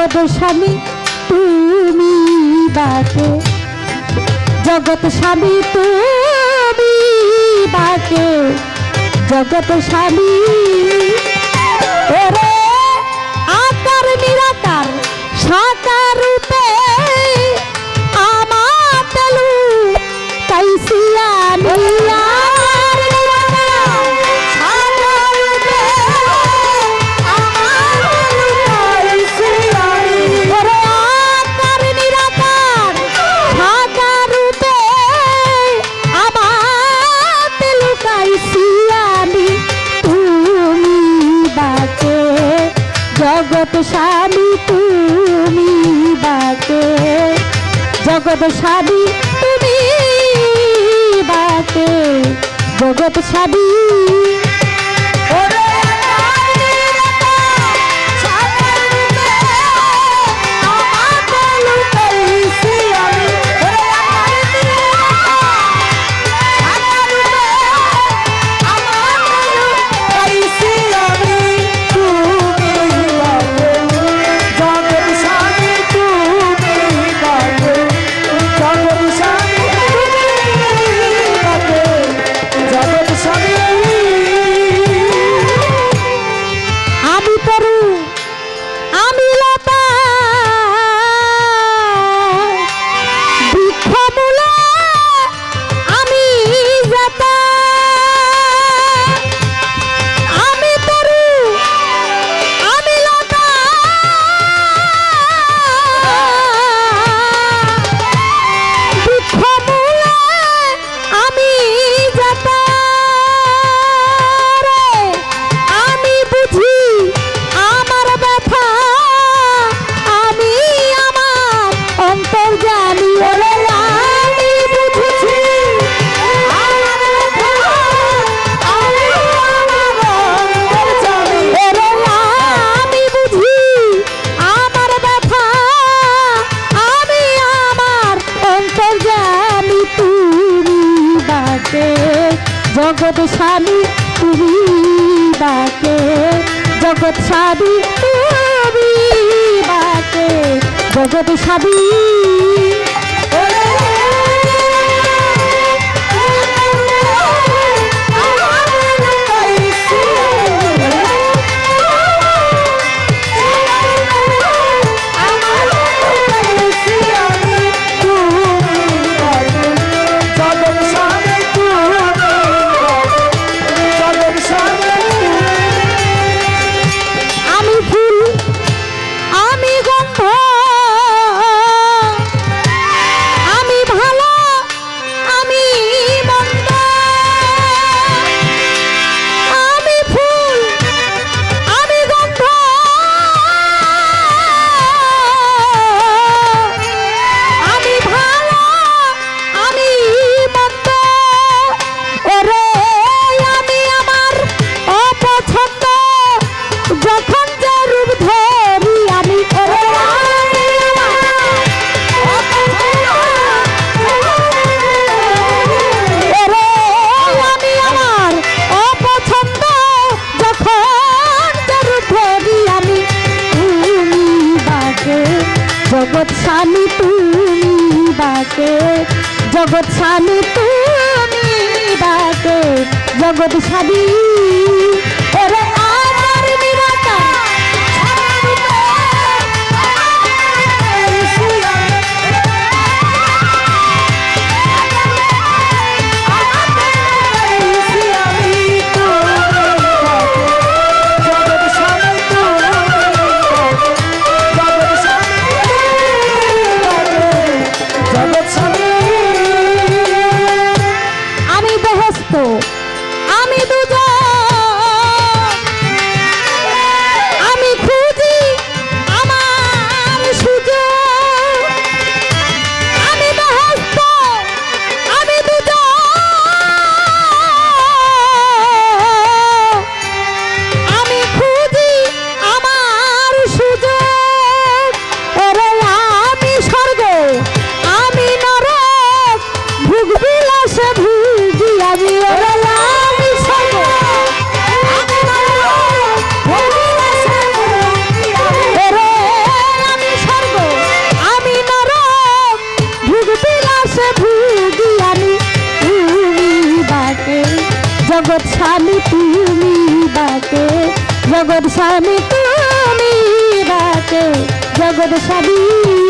জগৎ স্বামী তুমি বাকে জগৎ স্বামী তুমি বাকে জগৎ স্বামী জগত স্বামী তুমি বাকে জগত স্বামী তুমি বাকে জগত স্বামী জগত স্বামী তুমি বাকে। জগত স্বামী তুমি বাকে। জগত স্বামী ডাকে জগৎ স্বামী তুমি ডাকে জগৎ স্বামী জগৎ স্বামী তুমি রাতে জগৎ স্বামী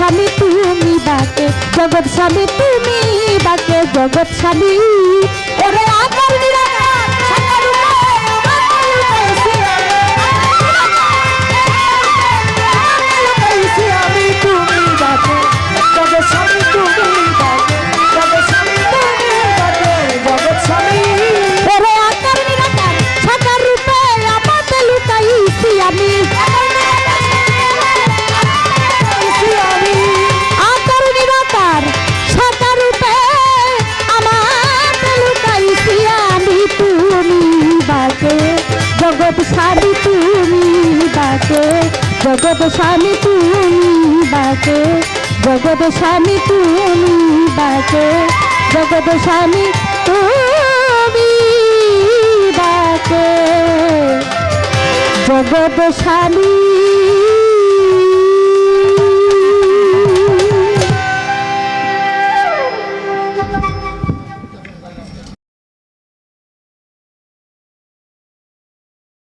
স্বামী তুমি বাকে জগৎ স্বামী তুমি বাকে জগৎ স্বামী ওরে জগৎ স্বামী তুমি বাঁচো, জগৎ স্বামী তুমি বাঁচো, জগৎ স্বামী তুমি বাঁচো, জগৎ স্বামী তুমি বাঁচো। জগৎ স্বামী